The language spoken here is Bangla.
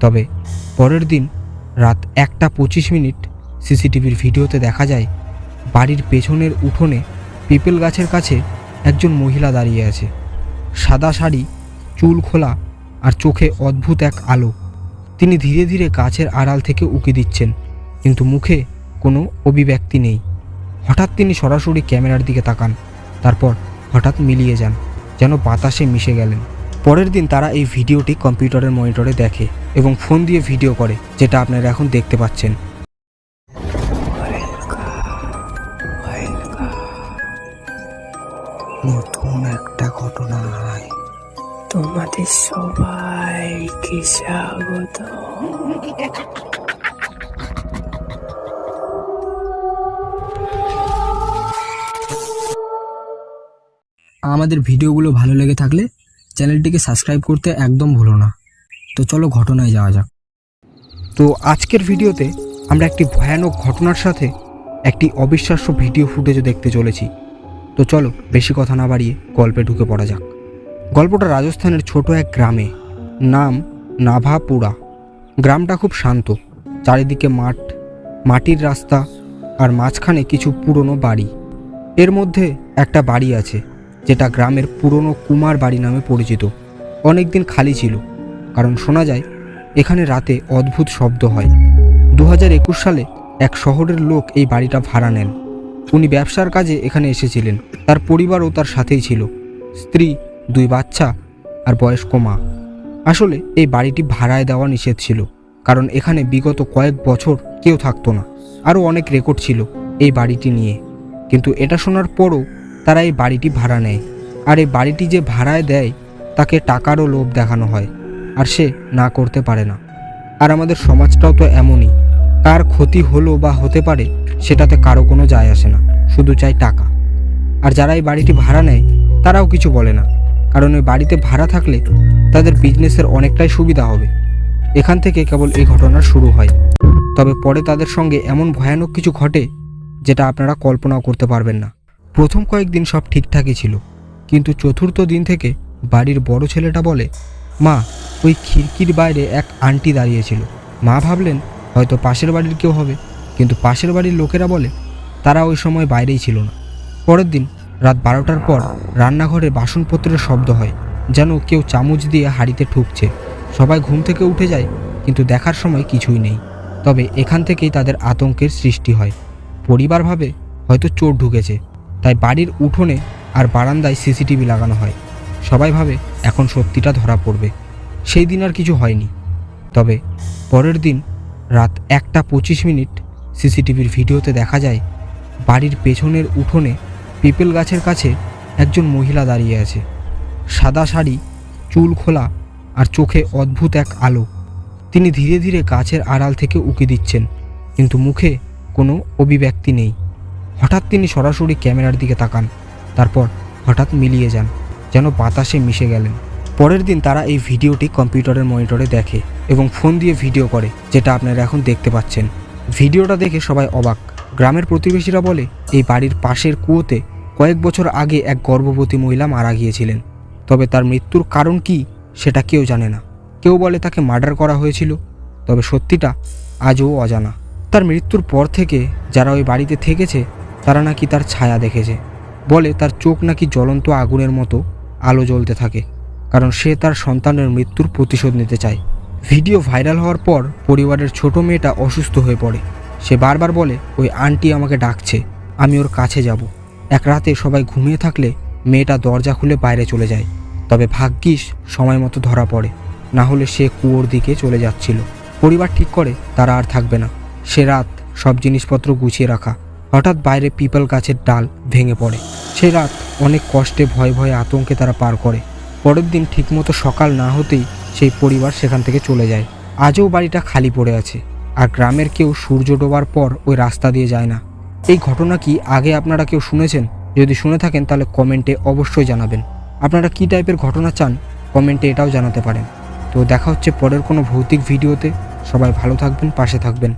তবে পরের দিন রাত একটা পঁচিশ মিনিট সিসিটিভির ভিডিওতে দেখা যায়, বাড়ির পেছনের উঠোনে পিপল গাছের কাছে একজন মহিলা দাঁড়িয়ে আছে। সাদা শাড়ি, চুল খোলা আর চোখে অদ্ভুত এক আলো। তিনি ধীরে ধীরে গাছের আড়াল থেকে উকি দিচ্ছেন, কিন্তু মুখে কোনো অভিব্যক্তি নেই। হঠাৎ তিনি সরাসরি ক্যামেরার দিকে তাকান, তারপর হঠাৎ মিলিয়ে যান, যেন বাতাসে মিশে গেলেন। পরের দিন তারা এই ভিডিওটি কম্পিউটারের মনিটরে দেখে এবং ফোন দিয়ে ভিডিও করে যেটা আপনারা এখন দেখতে পাচ্ছেন। নতুন একটা ঘটনা তোমাদের সবাইকে স্বাগত। আমাদের ভিডিওগুলো ভালো লেগে থাকলে চ্যানেলটিকে সাবস্ক্রাইব করতে একদম ভুলো না। তো চলো ঘটনায় যাওয়া যাক। তো আজকের ভিডিওতে আমরা একটি ভয়ানক ঘটনার সাথে একটি অবিশ্বাস্য ভিডিও ফুটেজও দেখতে চলেছি। তো চলো বেশি কথা না বাড়িয়ে গল্পে ঢুকে পড়া যাক। গল্পটা রাজস্থানের ছোট এক গ্রামে। নাম নাভাপুরা। গ্রামটা খুব শান্ত। চারিদিকে মাঠ, মাটির রাস্তা আর মাঝখানে কিছু পুরনো বাড়ি। এর মধ্যে একটা বাড়ি আছে। যেটা গ্রামের পুরনো কুমার বাড়ি নামে পরিচিত। অনেকদিন খালি ছিল, কারণ শোনা যায়, এখানে রাতে অদ্ভুত শব্দ হয়। দু সালে এক শহরের লোক এই বাড়িটা ভাড়া নেন। উনি ব্যবসার কাজে এখানে এসেছিলেন। তার পরিবারও তার সাথেই ছিল। স্ত্রী, দুই বাচ্চা আর বয়স্ক মা। আসলে এই বাড়িটি ভাড়ায় দেওয়া নিষেধ ছিল, কারণ এখানে বিগত কয়েক বছর কেউ থাকতো না। আরও অনেক রেকর্ড ছিল এই বাড়িটি নিয়ে। কিন্তু এটা শোনার পরও তারা এই বাড়িটি ভাড়া নেয়। আর এই বাড়িটি যে ভাড়ায় দেয়, তাকে টাকারও লোভ দেখানো হয়, আর সে না করতে পারে না। আর আমাদের সমাজটাও তো এমনই। কার ক্ষতি হলো বা হতে পারে, সেটাতে কারও কোনো যায় আসে না, শুধু চাই টাকা। আর যারা এই বাড়িটি ভাড়া নেয়, তারাও কিছু বলে না। কারণ ওই বাড়িতে ভাড়া থাকলে তাদের বিজনেসের অনেকটাই সুবিধা হবে। এখান থেকে কেবল এই ঘটনা শুরু হয়। তবে পরে তাদের সঙ্গে এমন ভয়ানক কিছু ঘটে, যেটা আপনারা কল্পনাও করতে পারবেন না। প্রথম কয়েকদিন সব ঠিকঠাকই ছিল, কিন্তু চতুর্থ দিন থেকে বাড়ির বড় ছেলেটা বলে, মা, ওই খিড়কির বাইরে এক আন্টি দাঁড়িয়েছিল মা ভাবলেন হয়তো পাশের বাড়ির কেউ হবে, কিন্তু পাশের বাড়ির লোকেরা বলে, তারা ওই সময় বাইরেই ছিল না। পরের দিন রাত বারোটার পর রান্নাঘরে বাসনপত্রের শব্দ হয়, যেন কেউ চামচ দিয়ে হাঁড়িতে ঠুকছে। সবাই ঘুম থেকে উঠে যায়, কিন্তু দেখার সময় কিছুই নেই। তবে এখান থেকেই তাদের আতঙ্কের সৃষ্টি হয়। পরিবার ভাবে হয়তো চোর ঢুকেছে। তাই বাড়ির উঠোনে আর বারান্দায় সিসিটিভি লাগানো হয়। সবাই ভাবে এখন সত্যিটা ধরা পড়বে। সেই দিন আর কিছু হয়নি। তবে পরের দিন রাত একটা পঁচিশ মিনিট সিসিটিভির ভিডিওতে দেখা যায়, বাড়ির পেছনের উঠোনে পিপল গাছের কাছে একজন মহিলা দাঁড়িয়ে আছে। সাদা শাড়ি, চুল খোলা আর চোখে অদ্ভুত এক আলো। তিনি ধীরে ধীরে গাছের আড়াল থেকে উঁকি দিচ্ছেন, কিন্তু মুখে কোনো অভিব্যক্তি নেই। হঠাৎ তিনি সরাসরি ক্যামেরার দিকে তাকান। তারপর হঠাৎ মিলিয়ে যান, যেন বাতাসে মিশে গেলেন। পরের দিন তারা এই ভিডিওটি কম্পিউটারের মনিটরে দেখে এবং ফোন দিয়ে ভিডিও করে, যেটা আপনারা এখন দেখতে পাচ্ছেন। ভিডিওটা দেখে সবাই অবাক। গ্রামের প্রতিবেশীরা বলে, এই বাড়ির পাশের কুয়োতে কয়েক বছর আগে এক গর্ভবতী মহিলা মারা গিয়েছিলেন। তবে তার মৃত্যুর কারণ কি, সেটা কেউ জানে না। কেউ বলে তাকে মার্ডার করা হয়েছিল, তবে সত্যিটা আজও অজানা। তার মৃত্যুর পর থেকে যারা ওই বাড়িতে থেকেছে তারা নাকি তার ছায়া দেখেছে। বলে তার চোখ নাকি জ্বলন্ত আগুনের মতো আলো জ্বলতে থাকে, কারণ সে তার সন্তানের মৃত্যুর প্রতিশোধ নিতে চায়। ভিডিও ভাইরাল হওয়ার পর পরিবারের ছোট মেয়েটা অসুস্থ হয়ে পড়ে। সে বারবার বলে, ওই আন্টি আমাকে ডাকছে, আমি ওর কাছে যাব। এক রাতে সবাই ঘুমিয়ে থাকলে মেয়েটা দরজা খুলে বাইরে চলে যায়। তবে ভাগ্যিস সময় মতো ধরা পড়ে, না হলে সে কুয়োর দিকে চলে যাচ্ছিল। পরিবার ঠিক করে তারা আর থাকবে না। সে রাত সব জিনিসপত্র গুছিয়ে রাখা হঠাৎ বাইরে পিপল গাছের ডাল ভেঙে পড়ে। সে রাত অনেক কষ্টে, ভয়ে ভয়ে আতঙ্কে তারা পার করে। পরের দিন ঠিকমতো সকাল না হতেই সেই পরিবার সেখান থেকে চলে যায়। আজও বাড়িটা খালি পড়ে আছে। আর গ্রামের কেউ সূর্য ডোবার পর ওই রাস্তা দিয়ে যায় না। এই ঘটনা কি আগে আপনারা কেউ শুনেছেন? যদি শুনে থাকেন তাহলে কমেন্টে অবশ্যই জানাবেন। আপনারা কী টাইপের ঘটনা চান? কমেন্টে এটাও জানাতে পারেন। তো দেখা হচ্ছে পরের কোনো ভৌতিক ভিডিওতে। সবাই ভালো থাকবেন, পাশে থাকবেন।